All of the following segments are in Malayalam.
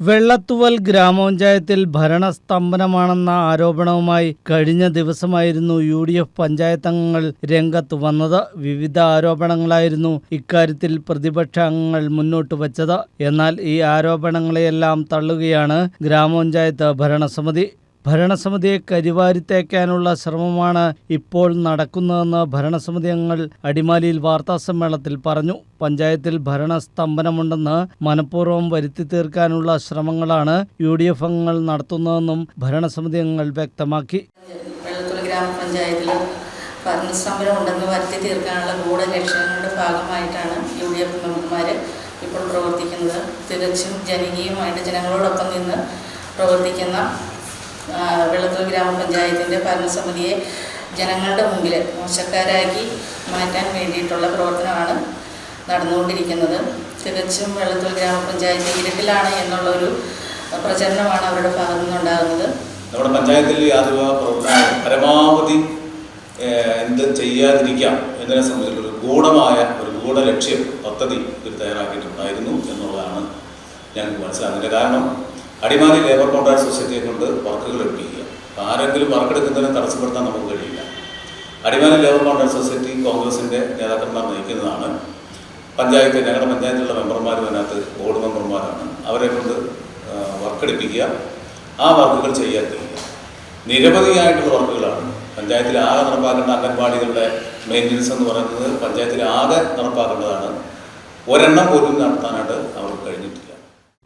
വെള്ളത്തുവൽ ഗ്രാമപഞ്ചായത്തിൽ ഭരണസ്തംഭനമാണെന്ന ആരോപണവുമായി കഴിഞ്ഞ ദിവസമായിരുന്നു യു ഡി എഫ് പഞ്ചായത്ത് അംഗങ്ങൾ രംഗത്ത് വന്നത്. വിവിധ ആരോപണങ്ങളായിരുന്നു ഇക്കാര്യത്തിൽ പ്രതിപക്ഷ അംഗങ്ങൾ മുന്നോട്ട് വച്ചത്. എന്നാൽ ഈ ആരോപണങ്ങളെയെല്ലാം തള്ളുകയാണ് ഗ്രാമപഞ്ചായത്ത് ഭരണസമിതി ഭരണസമിതിയെ കരിവാരിത്തേക്കാനുള്ള ശ്രമമാണ് ഇപ്പോൾ നടക്കുന്നതെന്ന് ഭരണസമിതി അംഗങ്ങൾ അടിമാലിയിൽ വാർത്താ സമ്മേളനത്തിൽ പറഞ്ഞു. പഞ്ചായത്തിൽ ഭരണസ്തംഭനമുണ്ടെന്ന് മനഃപൂർവം വരുത്തി തീർക്കാനുള്ള ശ്രമങ്ങളാണ് യു ഡി എഫ് അംഗങ്ങൾ നടത്തുന്നതെന്നും ഭരണസമിതി അംഗങ്ങൾ വ്യക്തമാക്കി. ഗ്രാമപഞ്ചായത്തിൽ ഭരണസ്തംഭനം വരുത്തി തീർക്കാനുള്ള ഗൂഢ ലക്ഷ്യങ്ങളുടെ ഭാഗമായിട്ടാണ് യു ഡി എഫ് മെമ്പർമാർ ഇപ്പോൾ പ്രവർത്തിക്കുന്നത്. തികച്ചും ജനകീയമായിട്ട് ജനങ്ങളോടൊപ്പം നിന്ന് പ്രവർത്തിക്കുന്ന ആ, വെള്ളത്തുള്ള ഗ്രാമപഞ്ചായത്തിന്റെ ഭരണസമിതിയെ ജനങ്ങളുടെ മുമ്പിൽ മോശക്കാരാക്കി മാറ്റാൻ വേണ്ടിയിട്ടുള്ള പ്രവർത്തനമാണ് നടന്നുകൊണ്ടിരിക്കുന്നത്. തികച്ചും വെള്ളത്തൂർ ഗ്രാമപഞ്ചായത്ത് ഇരുട്ടിലാണ് എന്നുള്ളൊരു പ്രചരണമാണ് അവരുടെ ഭാഗത്തു നിന്നുണ്ടാകുന്നത് നമ്മുടെ പഞ്ചായത്തിൽ യാതൊരു പരമാവധി എന്ത് ചെയ്യാതിരിക്കാം എന്നതിനെ സംബന്ധിച്ചുള്ള ഒരു ഗൂഢമായ ഒരു ഗൂഢ ലക്ഷ്യം പദ്ധതി ഇവർ തയ്യാറാക്കിയിട്ടുണ്ടായിരുന്നു എന്നുള്ളതാണ് ഞങ്ങൾക്ക് മനസ്സിലാകുന്നത് കാരണം അടിമാലി ലേബർ കോൺട്രാക്ട് സൊസൈറ്റിയെ കൊണ്ട് വർക്കുകൾ എടുപ്പിക്കുക ആരെങ്കിലും വർക്ക് എടുക്കുന്നതിനെ തടസ്സപ്പെടുത്താൻ നമുക്ക് കഴിയില്ല. അടിമാലി ലേബർ കോൺട്രാക്ട് സൊസൈറ്റി കോൺഗ്രസിന്റെ നേതാക്കന്മാർ നയിക്കുന്നതാണ്. പഞ്ചായത്ത് ഞങ്ങളുടെ പഞ്ചായത്തിലുള്ള മെമ്പർമാരും അതിനകത്ത് ബോർഡ് മെമ്പർമാരാണ് അവരെ കൊണ്ട് വർക്ക് എടുപ്പിക്കുക ആ വർക്കുകൾ ചെയ്യാൻ കഴിയുക നിരവധിയായിട്ടുള്ള വർക്കുകളാണ്. പഞ്ചായത്തിൽ ആകെ നടപ്പാക്കേണ്ട അംഗൻവാടികളുടെ മെയിന്റനൻസ് എന്ന് പറയുന്നത് പഞ്ചായത്തിൽ ആകെ നടപ്പാക്കേണ്ടതാണ്. ഒരെണ്ണം പോലും നടത്താനായിട്ട് അവർക്ക് കഴിഞ്ഞിട്ടില്ല.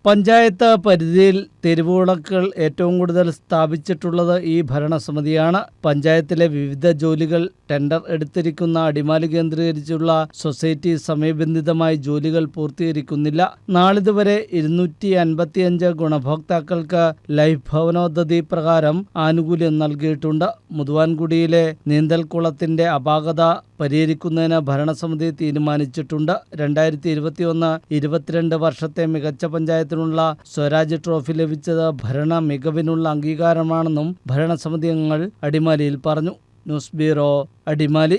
പഞ്ചായത്ത് പരിധിയിൽ തെരുവുളക്കൾ ഏറ്റവും കൂടുതൽ സ്ഥാപിച്ചിട്ടുള്ളത് ഈ ഭരണസമിതിയാണ്. പഞ്ചായത്തിലെ വിവിധ ജോലികൾ ടെൻഡർ എടുത്തിരിക്കുന്ന അടിമാലി കേന്ദ്രീകരിച്ചുള്ള സൊസൈറ്റി സമയബന്ധിതമായി ജോലികൾ പൂർത്തീകരിക്കുന്നില്ല. നാളിതുവരെ ഇരുന്നൂറ്റി അൻപത്തിയഞ്ച് ഗുണഭോക്താക്കൾക്ക് ലൈഫ് ഭവനോദ്ധതി പ്രകാരം ആനുകൂല്യം നൽകിയിട്ടുണ്ട്. മുതുവാൻകുടിയിലെ നീന്തൽക്കുളത്തിന്റെ അപാകത പരിഹരിക്കുന്നതിന് ഭരണസമിതി തീരുമാനിച്ചിട്ടുണ്ട്. രണ്ടായിരത്തി ഇരുപത്തി ഒന്ന് ഇരുപത്തിരണ്ട് വർഷത്തെ മികച്ച പഞ്ചായത്തിനുള്ള സ്വരാജ് ട്രോഫി ലഭിച്ചത് ഭരണ മികവിനുള്ള അംഗീകാരമാണെന്നും ഭരണസമിതി അംഗങ്ങൾ അടിമാലിയിൽ പറഞ്ഞു. News bureau Adimali.